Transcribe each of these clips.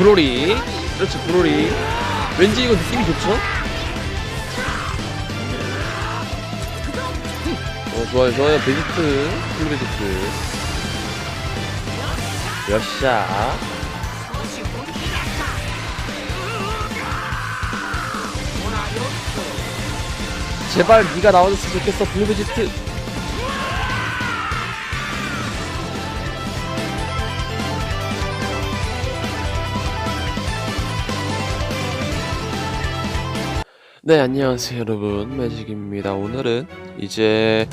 브로리. 그렇지 브로리. 왠지 이거 느낌이 좋죠? 어 좋아요 좋아요. 베지트 풀 베지트. 여샤 제발 네가 나와줬으면 좋겠어 블루 베지트 네 안녕하세요 여러분. 매직입니다. 오늘은 이제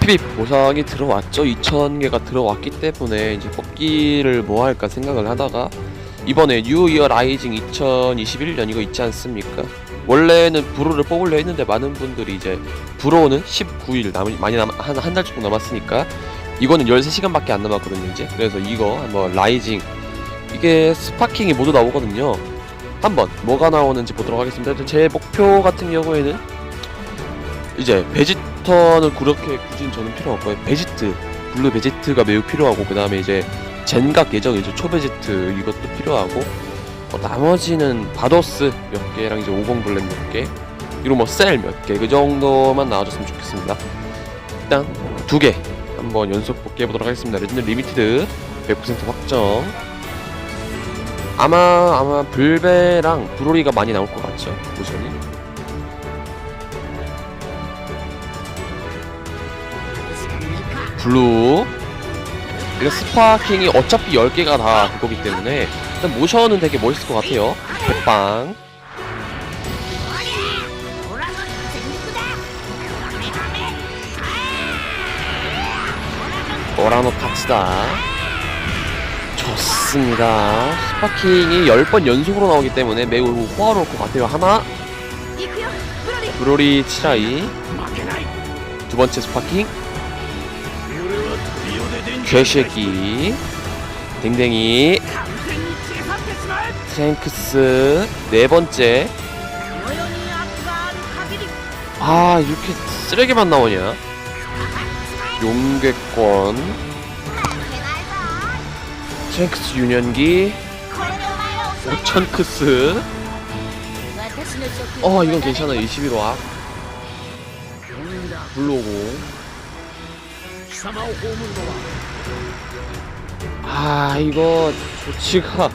PB 보상이 들어왔죠? 2000개가 들어왔기 때문에 이제 뽑기를 뭐 할까 생각을 하다가 이번에 뉴 이어 라이징 2021년 이거 있지 않습니까? 원래는 브로를 뽑으려 했는데 많은 분들이 이제 브로는 19일 남 많이 남 한 한 달 정도 남았으니까 이거는 13시간밖에 안 남았거든요 이제. 그래서 이거 한번 라이징 이게 스파킹이 모두 나오거든요 한번 뭐가 나오는지 보도록 하겠습니다. 제 목표 같은 경우에는 이제 베지터는 그렇게 굳이 저는 필요 없고요. 베지트, 블루 베지트가 매우 필요하고 그 다음에 이제 젠각 예정 이제 초베지트 이것도 필요하고 어, 나머지는 바도스 몇 개랑 이제 50 블랙 몇 개, 그리고 뭐 셀 몇 개 그 정도만 나와줬으면 좋겠습니다. 일단 두 개 한번 연속 뽑기 해보도록 하겠습니다. 레전드 리미티드 100% 확정. 아마 아마 불베랑 브로리가 많이 나올 것 같죠 우선이 블루. 이거 스파킹이 어차피 10개가 다 그거기 때문에 일단 모션은 되게 멋있을 것 같아요. 백방. 오라노 탁스다. 좋습니다. 스파킹이 10번 연속으로 나오기 때문에 매우 호화로울 것 같아요. 하나, 브로리 치라이, 두 번째 스파킹, 괴쉐기, 댕댕이, 트랭크스, 네 번째. 아, 이렇게 쓰레기만 나오냐? 용괴권. 스탱크스 유년기 오천크스. 어 이건 괜찮아. 21화 불러오고 아 이거 조치가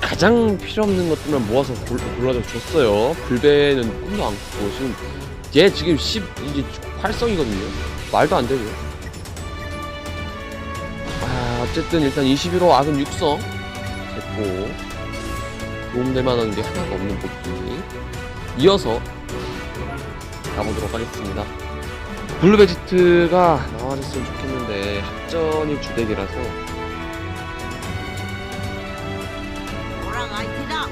가장 필요없는 것들만 모아서 골라서 줬어요. 불배는 꿈도 안 꾸고 지금 얘 지금 10 이게 활성이거든요. 말도 안 되죠 어쨌든 일단 21호 아군 육성 됐고 도움될 만한 게 하나가 없는 복귀. 이어서 가보도록 하겠습니다. 블루베지트가 나와줬으면 좋겠는데 합전이 주덱이라서.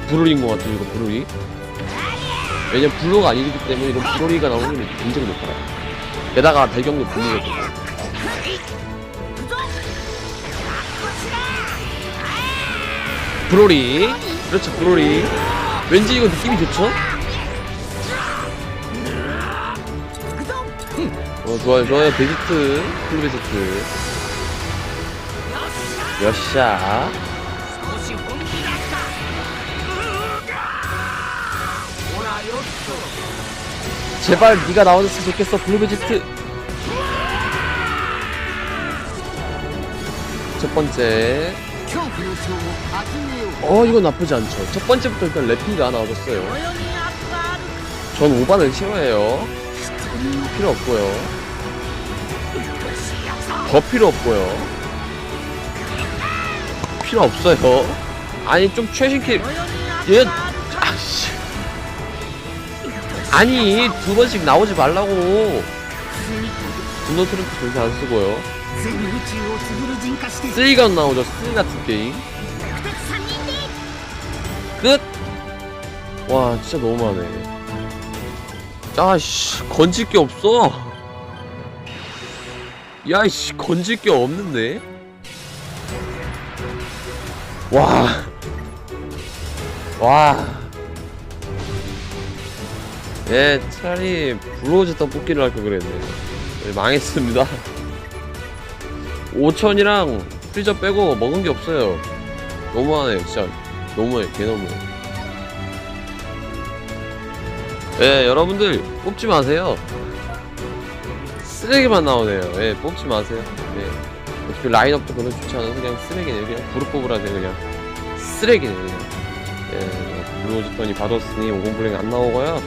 브루리인 것 같아요 이거 브루리. 왜냐면 블루가 아니기 때문에 이건 브루리가 나오면 굉장히 높아요. 게다가 배경도 블루거든요. 브로리. 그렇죠 브로리. 왠지 이거 느낌이 좋죠? 음. 어 좋아요 좋아요. 베지트 쿨 베지트. 몇샤. 제발 네가 나와줬으면 좋겠어 블루베지트. 첫 번째. 어 이건 나쁘지 않죠. 첫 번째부터 일단 래핑가 나와줬어요. 전 오반을 싫어해요. 필요 없고요. 더 필요 없고요. 필요 없어요. 아니 좀 최신킬 얘 아씨. 아니 두 번씩 나오지 말라고. 분노 트럼프 절대 안 쓰고요. 쓰이가 안 나오죠 스나투 게임 끝! 와 진짜 너무하네 아씨 건질 게 없어 야이씨 건질 게 없는데 와 와. 예, 차라리 블로우즈 떡볶이를 할 걸 그랬네. 네, 망했습니다. 5천이랑 프리저 빼고 먹은 게 없어요. 너무하네, 진짜. 너무해 개 너무해. 예 여러분들 뽑지 마세요. 쓰레기만 나오네요. 예 뽑지 마세요. 예. 어차피 라인업도 별로 좋지 않아서 그냥 쓰레기네 그냥 부르 뽑으라세요 그냥. 쓰레기네 그냥. 예 블루오즈턴이 받았으니 오공블링 안 나오고요.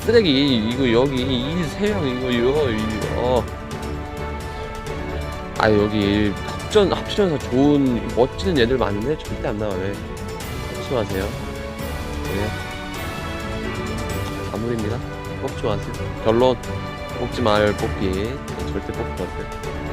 쓰레기 이거 여기 이 세명 이거 이거 이거 아 여기 합전 합치면서 좋은 멋지는 애들 많은데 절대 안 나와요. 뽑지 마세요. 네. 아무리입니다. 뽑지 마세요. 결론 뽑지 말 뽑기 절대 뽑지 마세요.